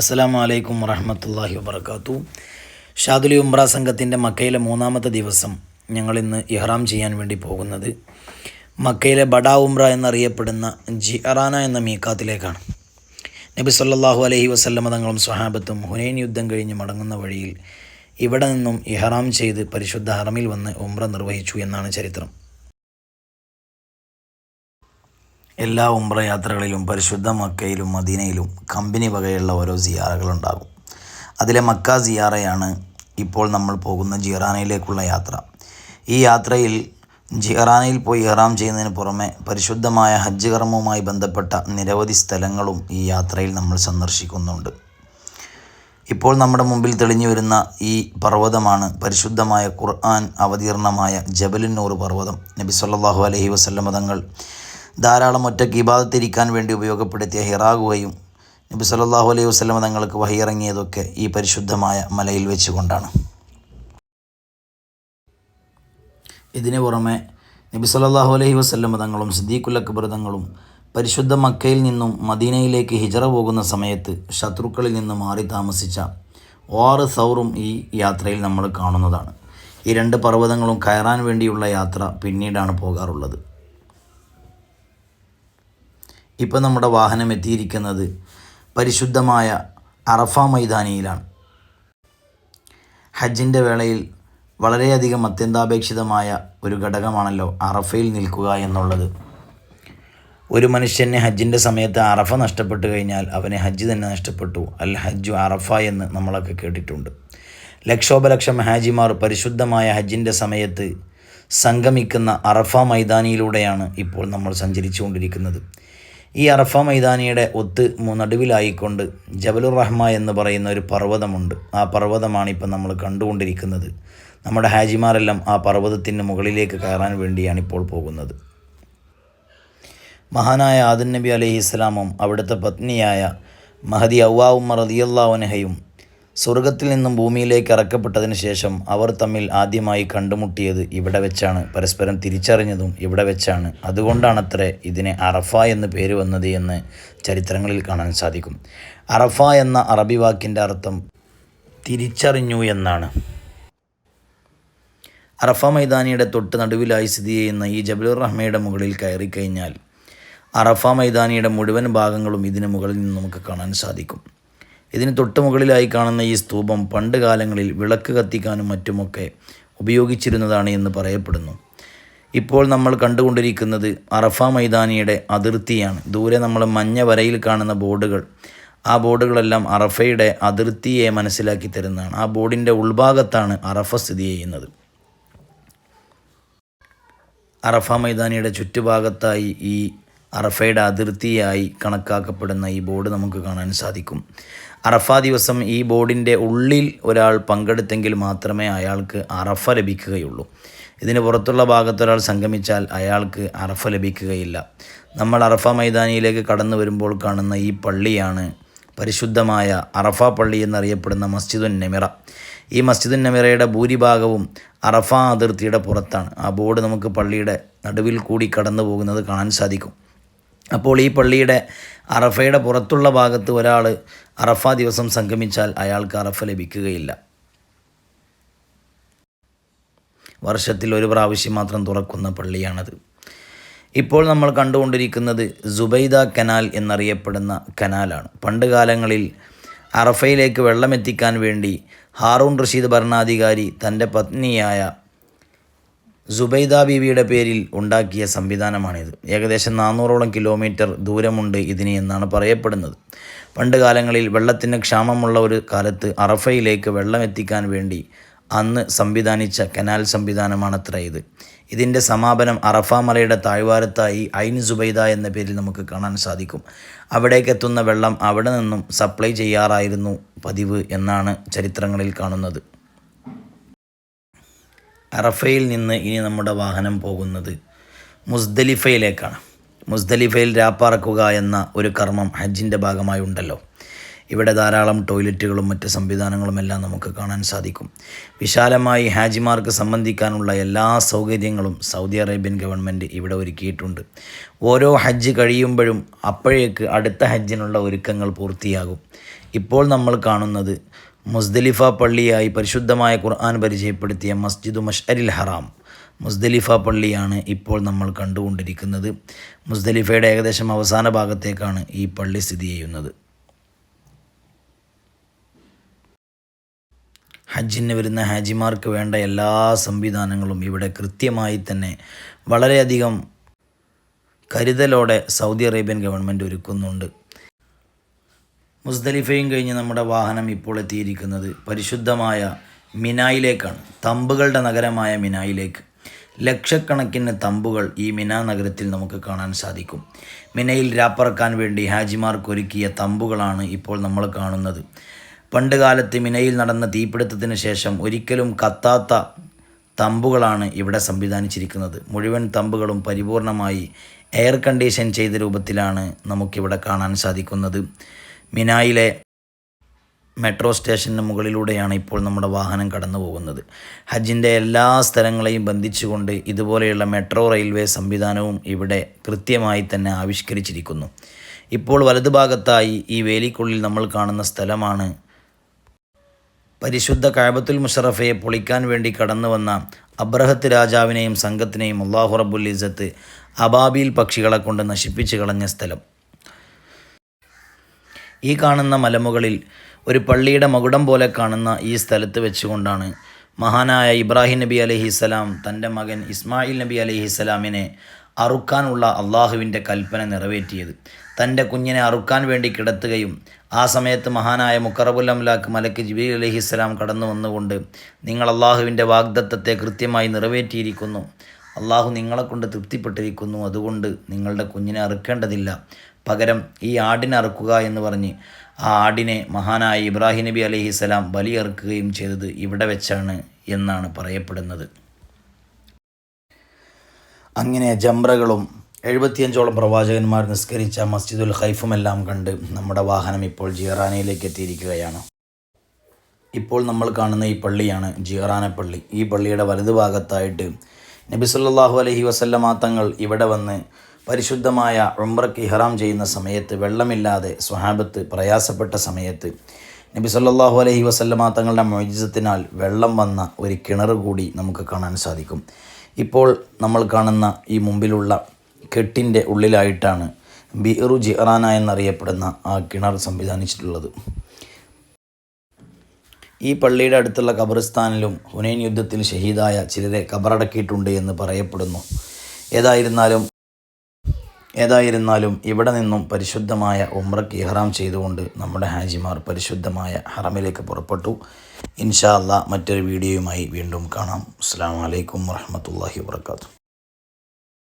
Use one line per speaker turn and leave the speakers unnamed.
അസ്സലാമു വലൈക്കും വറഹമത്തല്ലാഹി വബർക്കാത്തു ഷാദുലി ഉംറ സംഘത്തിന്റെ മക്കയിലെ മൂന്നാമത്തെ ദിവസം ഞങ്ങൾ ഇന്ന് ഇഹ്റാം ചെയ്യാൻ വേണ്ടി പോകുന്നത്. മക്കയിലെ ബഡാ ഉംറ എന്നറിയപ്പെടുന്ന ജിഅറാന എന്ന മീക്കാത്തിലേക്കാണ് നബി സല്ലാഹു അലഹി വസല്ലമ തങ്ങളും സ്വഹാബത്തും ഹുനൈൻ യുദ്ധം കഴിഞ്ഞ് മടങ്ങുന്ന വഴിയിൽ ഇവിടെ നിന്നും ഇഹ്റാം ചെയ്ത് പരിശുദ്ധ ഹറമിൽ വന്ന് ഉംറ നിർവഹിച്ചു എന്നാണ് ചരിത്രം. എല്ലാ ഉംറ യാത്രകളിലും പരിശുദ്ധ മക്കയിലും മദീനയിലും കമ്പനി വകയുള്ള ഓരോ സിയാറകളുണ്ടാകും. അതിലെ മക്ക സിയാറയാണ് ഇപ്പോൾ നമ്മൾ പോകുന്ന ജിറാനയിലേക്കുള്ള യാത്ര. ഈ യാത്രയിൽ ജിറാനയിൽ പോയി ഇഹ്റാം ചെയ്യുന്നതിന് പുറമെ പരിശുദ്ധമായ ഹജ്ജ് കർമ്മവുമായി ബന്ധപ്പെട്ട നിരവധി സ്ഥലങ്ങളും ഈ യാത്രയിൽ നമ്മൾ സന്ദർശിക്കുന്നുണ്ട്. ഇപ്പോൾ നമ്മുടെ മുമ്പിൽ തെളിഞ്ഞു വരുന്ന ഈ പർവതമാണ് പരിശുദ്ധമായ ഖുർആൻ അവതീർണമായ ജബലുന്നൂർ പർവതം. നബി സല്ലല്ലാഹു അലൈഹി വസല്ലമ തങ്ങൾ ധാരാളം ഒറ്റയ്ക്ക് ഇബാദത്തിരിക്കാൻ വേണ്ടി ഉപയോഗപ്പെടുത്തിയ ഹിറാ ഗുഹയും നബി സല്ലല്ലാഹു അലൈഹി വസ്ലമ തങ്ങൾക്ക് വഹിയിറങ്ങിയതൊക്കെ ഈ പരിശുദ്ധമായ മലയിൽ വെച്ചുകൊണ്ടാണ്. ഇതിനു പുറമെ നബി സല്ലല്ലാഹു അലൈഹി വസ്ലമ തങ്ങളും സിദ്ദീഖുൽ തങ്ങളും പരിശുദ്ധ മക്കയിൽ നിന്നും മദീനയിലേക്ക് ഹിജറ പോകുന്ന സമയത്ത് ശത്രുക്കളിൽ നിന്ന് മാറി താമസിച്ച ഓറ് സൗറും ഈ യാത്രയിൽ നമ്മൾ കാണുന്നതാണ്. ഈ രണ്ട് പർവതങ്ങളും കയറാൻ വേണ്ടിയുള്ള യാത്ര പിന്നീടാണ് പോകാറുള്ളത്. ഇപ്പോൾ നമ്മുടെ വാഹനം എത്തിയിരിക്കുന്നത് പരിശുദ്ധമായ അറഫ മൈതാനിയിലാണ്. ഹജ്ജിന്റെ വേളയിൽ വളരെയധികം അത്യന്താപേക്ഷിതമായ ഒരു ഘടകമാണല്ലോ അറഫയിൽ നിൽക്കുക എന്നുള്ളത്. ഒരു മനുഷ്യനെ ഹജ്ജിന്റെ സമയത്ത് അറഫ നഷ്ടപ്പെട്ടു കഴിഞ്ഞാൽ അവനെ ഹജ്ജ് തന്നെ നഷ്ടപ്പെട്ടു. അൽ ഹജ്ജു അറഫ എന്ന് നമ്മളൊക്കെ കേട്ടിട്ടുണ്ട്. ലക്ഷോപലക്ഷം ഹാജിമാർ പരിശുദ്ധമായ ഹജ്ജിന്റെ സമയത്ത് സംഗമിക്കുന്ന അറഫ മൈതാനിയിലൂടെയാണ് ഇപ്പോൾ നമ്മൾ സഞ്ചരിച്ചുകൊണ്ടിരിക്കുന്നത്. ഈ അറഫ മൈതാനിയുടെ ഒത്ത് നടുവിലായിക്കൊണ്ട് ജബലുർ റഹ്മ എന്ന് പറയുന്ന ഒരു പർവതമുണ്ട്. ആ പർവതമാണ് ഇപ്പം നമ്മൾ കണ്ടുകൊണ്ടിരിക്കുന്നത്. നമ്മുടെ ഹാജിമാരെല്ലാം ആ പർവതത്തിന് മുകളിലേക്ക് കയറാൻ വേണ്ടിയാണ് ഇപ്പോൾ പോകുന്നത്. മഹാനായ ആദൻ നബി അലൈഹി ഇസ്ലാമും അവിടുത്തെ പത്നിയായ മഹദി ഔവാ ഉമ്മർ റളിയല്ലാഹുനഹയും സ്വർഗത്തിൽ നിന്നും ഭൂമിയിലേക്ക് ഇറക്കപ്പെട്ടതിന് ശേഷം അവർ തമ്മിൽ ആദ്യമായി കണ്ടുമുട്ടിയത് ഇവിടെ വെച്ചാണ്. പരസ്പരം തിരിച്ചറിഞ്ഞതും ഇവിടെ വെച്ചാണ്. അതുകൊണ്ടാണത്രേ ഇതിനെ അറഫ എന്ന് പേര് വന്നത് എന്ന് ചരിത്രങ്ങളിൽ കാണാൻ സാധിക്കും. അറഫ എന്ന അറബി വാക്കിന്റെ അർത്ഥം തിരിച്ചറിഞ്ഞു എന്നാണ്. അറഫ മൈതാനിയുടെ തൊട്ട് നടുവിലായി സ്ഥിതി ചെയ്യുന്ന ഈ ജബലുർ റഹ്മയുടെ മുകളിൽ കയറിക്കഴിഞ്ഞാൽ അറഫ മൈതാനിയുടെ മുഴുവൻ ഭാഗങ്ങളും ഇതിന് മുകളിൽ നിന്ന് നമുക്ക് കാണാൻ സാധിക്കും. ഇതിന് തൊട്ട് മുകളിലായി കാണുന്ന ഈ സ്തൂപം പണ്ട് കാലങ്ങളിൽ വിളക്ക് കത്തിക്കാനും മറ്റുമൊക്കെ ഉപയോഗിച്ചിരുന്നതാണ് എന്ന് പറയപ്പെടുന്നു. ഇപ്പോൾ നമ്മൾ കണ്ടുകൊണ്ടിരിക്കുന്നത് അറഫ മൈതാനിയുടെ അതിർത്തിയാണ്. ദൂരെ നമ്മൾ മഞ്ഞ വരയിൽ കാണുന്ന ബോർഡുകൾ. ആ ബോർഡുകളെല്ലാം അറഫയുടെ അതിർത്തിയെ മനസ്സിലാക്കി തരുന്നതാണ്. ആ ബോർഡിന്റെ ഉൾഭാഗത്താണ് അറഫ സ്ഥിതി ചെയ്യുന്നത്. അറഫ മൈതാനിയുടെ ചുറ്റുഭാഗത്തായി ഈ അറഫയുടെ അതിർത്തിയായി കണക്കാക്കപ്പെടുന്ന ഈ ബോർഡ് നമുക്ക് കാണാൻ സാധിക്കും. അറഫ ദിവസം ഈ ബോർഡിന്റെ ഉള്ളിൽ ഒരാൾ പങ്കെടുത്തെങ്കിൽ മാത്രമേ അയാൾക്ക് അറഫ ലഭിക്കുകയുള്ളൂ. ഇതിന് പുറത്തുള്ള ഭാഗത്തൊരാൾ സംഗമിച്ചാൽ അയാൾക്ക് അറഫ ലഭിക്കുകയില്ല. നമ്മൾ അറഫ മൈതാനിയിലേക്ക് കടന്നു വരുമ്പോൾ കാണുന്ന ഈ പള്ളിയാണ് പരിശുദ്ധമായ അറഫ പള്ളി എന്നറിയപ്പെടുന്ന മസ്ജിദുൻ നെമിറ. ഈ മസ്ജിദുൻ നെമിറയുടെ ഭൂരിഭാഗവും അറഫ അതിർത്തിയുടെ പുറത്താണ്. ആ ബോർഡ് നമുക്ക് പള്ളിയുടെ നടുവിൽ കൂടി കടന്നു പോകുന്നത് കാണാൻ സാധിക്കും. അപ്പോൾ ഈ പള്ളിയുടെ അറഫയുടെ പുറത്തുള്ള ഭാഗത്ത് ഒരാൾ അറഫ ദിവസം സംഗമിച്ചാൽ അയാൾക്ക് അറഫ ലഭിക്കുകയില്ല. വർഷത്തിൽ ഒരു പ്രാവശ്യം മാത്രം തുറക്കുന്ന പള്ളിയാണത്. ഇപ്പോൾ നമ്മൾ കണ്ടുകൊണ്ടിരിക്കുന്നത് സുബൈദ കനാൽ എന്നറിയപ്പെടുന്ന കനാലാണ്. പണ്ട് കാലങ്ങളിൽ അറഫയിലേക്ക് വെള്ളമെത്തിക്കാൻ വേണ്ടി ഹാറൂൺ റഷീദ് ഭരണാധികാരി തന്റെ പത്നിയായ സുബൈദ ബീവിയുടെ പേരിൽ ഉണ്ടാക്കിയ സംവിധാനമാണിത്. ഏകദേശം നാനൂറോളം കിലോമീറ്റർ ദൂരമുണ്ട് ഇതിന് എന്നാണ് പറയപ്പെടുന്നത്. പണ്ട് കാലങ്ങളിൽ വെള്ളത്തിന് ക്ഷാമമുള്ള ഒരു കാലത്ത് അറഫയിലേക്ക് വെള്ളം എത്തിക്കാൻ വേണ്ടി അന്ന് സംവിധാനിച്ച കനാൽ സംവിധാനമാണത്ര ഇത്. ഇതിന്റെ സമാപനം അറഫ മലയുടെ താഴ്വാരത്തായി ഐൻ സുബൈദ എന്ന പേരിൽ നമുക്ക് കാണാൻ സാധിക്കും. അവിടേക്ക് എത്തുന്ന വെള്ളം അവിടെ നിന്നും സപ്ലൈ ചെയ്യാറായിരുന്നു പതിവ് എന്നാണ് ചരിത്രങ്ങളിൽ കാണുന്നത്. അറഫയിൽ നിന്ന് ഇനി നമ്മുടെ വാഹനം പോകുന്നത് മുസ്ദലിഫയിലേക്കാണ്. മുസ്ദലിഫയിൽ രാപ്പാറക്കുക എന്ന ഒരു കർമ്മം ഹജ്ജിന്റെ ഭാഗമായി ഉണ്ടല്ലോ. ഇവിടെ ധാരാളം ടോയ്ലറ്റുകളും മറ്റ് സംവിധാനങ്ങളും എല്ലാം നമുക്ക് കാണാൻ സാധിക്കും. വിശാലമായി ഹാജിമാർക്ക് സംബന്ധിക്കാനുള്ള എല്ലാ സൗകര്യങ്ങളും സൗദി അറേബ്യൻ ഗവൺമെന്റ് ഇവിടെ ഒരുക്കിയിട്ടുണ്ട്. ഓരോ ഹജ്ജ് കഴിയുമ്പോഴും അപ്പോഴേക്ക് അടുത്ത ഹജ്ജിനുള്ള ഒരുക്കങ്ങൾ പൂർത്തിയാകും. ഇപ്പോൾ നമ്മൾ കാണുന്നത് മുസ്ദലിഫ പള്ളിയായി പരിശുദ്ധമായ ഖുർആൻ പരിചയപ്പെടുത്തിയ മസ്ജിദ് മഷ്അരിൽ ഹറാം. മുസ്ദലിഫ പള്ളിയാണ് ഇപ്പോൾ നമ്മൾ കണ്ടുകൊണ്ടിരിക്കുന്നത്. മുസ്ദലിഫയുടെ ഏകദേശം അവസാന ഭാഗത്തേക്കാണ് ഈ പള്ളി സ്ഥിതി ചെയ്യുന്നത്. ഹജ്ജിന് വരുന്ന ഹാജിമാർക്ക് വേണ്ട എല്ലാ സംവിധാനങ്ങളും ഇവിടെ കൃത്യമായി തന്നെ വളരെയധികം കരുതലോടെ സൗദി അറേബ്യൻ ഗവൺമെന്റ് ഒരുക്കുന്നുണ്ട്. മുസ്ദലിഫയും കഴിഞ്ഞ് നമ്മുടെ വാഹനം ഇപ്പോൾ എത്തിയിരിക്കുന്നത് പരിശുദ്ധമായ മിനായിലേക്കാണ്. തമ്പുകളുടെ നഗരമായ മിനായിലേക്ക്. ലക്ഷക്കണക്കിന് തമ്പുകൾ ഈ മിന നഗരത്തിൽ നമുക്ക് കാണാൻ സാധിക്കും. മിനയിൽ രാപ്പറക്കാൻ വേണ്ടി ഹാജിമാർക്ക് ഒരുക്കിയ തമ്പുകളാണ് ഇപ്പോൾ നമ്മൾ കാണുന്നത്. പണ്ട് കാലത്ത് മിനയിൽ നടന്ന തീപിടുത്തത്തിന് ശേഷം ഒരിക്കലും കത്താത്ത തമ്പുകളാണ് ഇവിടെ സംവിധാനിച്ചിരിക്കുന്നത്. മുഴുവൻ തമ്പുകളും പരിപൂർണമായി എയർ കണ്ടീഷൻ ചെയ്ത രൂപത്തിലാണ് നമുക്കിവിടെ കാണാൻ സാധിക്കുന്നത്. മിനായിലെ മെട്രോ സ്റ്റേഷന് മുകളിലൂടെയാണ് ഇപ്പോൾ നമ്മുടെ വാഹനം കടന്നു പോകുന്നത്. ഹജ്ജിന്റെ എല്ലാ സ്ഥലങ്ങളെയും ബന്ധിച്ചുകൊണ്ട് ഇതുപോലെയുള്ള മെട്രോ റെയിൽവേ സംവിധാനവും ഇവിടെ കൃത്യമായി തന്നെ ആവിഷ്കരിച്ചിരിക്കുന്നു. ഇപ്പോൾ വലതുഭാഗത്തായി ഈ വേലിക്കുള്ളിൽ നമ്മൾ കാണുന്ന സ്ഥലമാണ് പരിശുദ്ധ കായബത്തുൽ മുഷറഫയെ പൊളിക്കാൻ വേണ്ടി കടന്നു വന്ന അബ്രഹത്ത് രാജാവിനെയും സംഘത്തിനെയും അള്ളാഹു റബ്ബുൽ ഇസത്ത് അബാബിൽ പക്ഷികളെ കൊണ്ട് നശിപ്പിച്ചു കളഞ്ഞ സ്ഥലം. ഈ കാണുന്ന മലമുകളിൽ ഒരു പള്ളിയുടെ മകുടം പോലെ കാണുന്ന ഈ സ്ഥലത്ത് വെച്ചുകൊണ്ടാണ് മഹാനായ ഇബ്രാഹിം നബി അലഹിസ്സലാം തന്റെ മകൻ ഇസ്മായിൽ നബി അലഹിസ്സലാമിനെ അറുക്കാനുള്ള അള്ളാഹുവിന്റെ കൽപ്പന നിറവേറ്റിയത്. തന്റെ കുഞ്ഞിനെ അറുക്കാൻ വേണ്ടി കിടത്തുകയും ആ സമയത്ത് മഹാനായ മുക്കറബുല്ലംലാക്ക് മലക്ക് ജിബി അലഹിസ്സലാം കടന്നു വന്നുകൊണ്ട് നിങ്ങൾ അള്ളാഹുവിന്റെ വാഗ്ദത്തത്തെ കൃത്യമായി നിറവേറ്റിയിരിക്കുന്നു. അള്ളാഹു നിങ്ങളെക്കൊണ്ട് തൃപ്തിപ്പെട്ടിരിക്കുന്നു. അതുകൊണ്ട് നിങ്ങളുടെ കുഞ്ഞിനെ അറുക്കേണ്ടതില്ല. പകരം ഈ ആടിനെ അറുക്കുക എന്ന് പറഞ്ഞ് ആ ആടിനെ മഹാനായ ഇബ്രാഹിം നബി അലഹിസ്സലാം ബലിയറുക്കുകയും ചെയ്തത് ഇവിടെ വെച്ചാണ് എന്നാണ് പറയപ്പെടുന്നത്. അങ്ങനെ ജംറകളും എഴുപത്തിയഞ്ചോളം പ്രവാചകന്മാർ നിസ്കരിച്ച മസ്ജിദുൽ ഹൈഫുമെല്ലാം കണ്ട് നമ്മുടെ വാഹനം ഇപ്പോൾ ജിയറാനയിലേക്ക് എത്തിയിരിക്കുകയാണ്. ഇപ്പോൾ നമ്മൾ കാണുന്ന ഈ പള്ളിയാണ് ജിയറാന പള്ളി. ഈ പള്ളിയുടെ വലതുഭാഗത്തായിട്ട് നബി സല്ലല്ലാഹു അലൈഹി വസല്ലമ തങ്ങൾ ഇവിടെ വന്ന് പരിശുദ്ധമായ ഉംറക്ക് ഇഹ്റാം ചെയ്യുന്ന സമയത്ത് വെള്ളമില്ലാതെ സ്വഹാബത്ത് പ്രയാസപ്പെട്ട സമയത്ത് നബി സല്ലല്ലാഹു അലൈഹി വസല്ലമ തങ്ങളുടെ മൊയ്ജിസത്തിനാൽ വെള്ളം വന്ന ഒരു കിണർ കൂടി നമുക്ക് കാണാൻ സാധിക്കും. ഇപ്പോൾ നമ്മൾ കാണുന്ന ഈ മുമ്പിലുള്ള കെട്ടിന്റെ ഉള്ളിലായിട്ടാണ് ബിറു ജിഹറാന എന്നറിയപ്പെടുന്ന ആ കിണർ സംവിധാനിച്ചിട്ടുള്ളത്. ഈ പള്ളിയുടെ അടുത്തുള്ള ഖബറിസ്ഥാനിലും ഹുനൈൻ യുദ്ധത്തിൽ ഷഹീദായ ചിലരെ കബറടക്കിയിട്ടുണ്ട് എന്ന് പറയപ്പെടുന്നു. ഏതായിരുന്നാലും ഏതായിരുന്നാലും ഇവിടെ നിന്നും പരിശുദ്ധമായ ഉമ്രക്ക് ഇഹ്റാം ചെയ്തുകൊണ്ട് നമ്മുടെ ഹാജിമാർ പരിശുദ്ധമായ ഹറമിലേക്ക് പുറപ്പെട്ടു. ഇൻഷാ അല്ലാ മറ്റൊരു വീഡിയോയുമായി വീണ്ടും കാണാം. അസ്സാം വലൈക്കും വാഹമത്തല്ലാഹി വാത്തു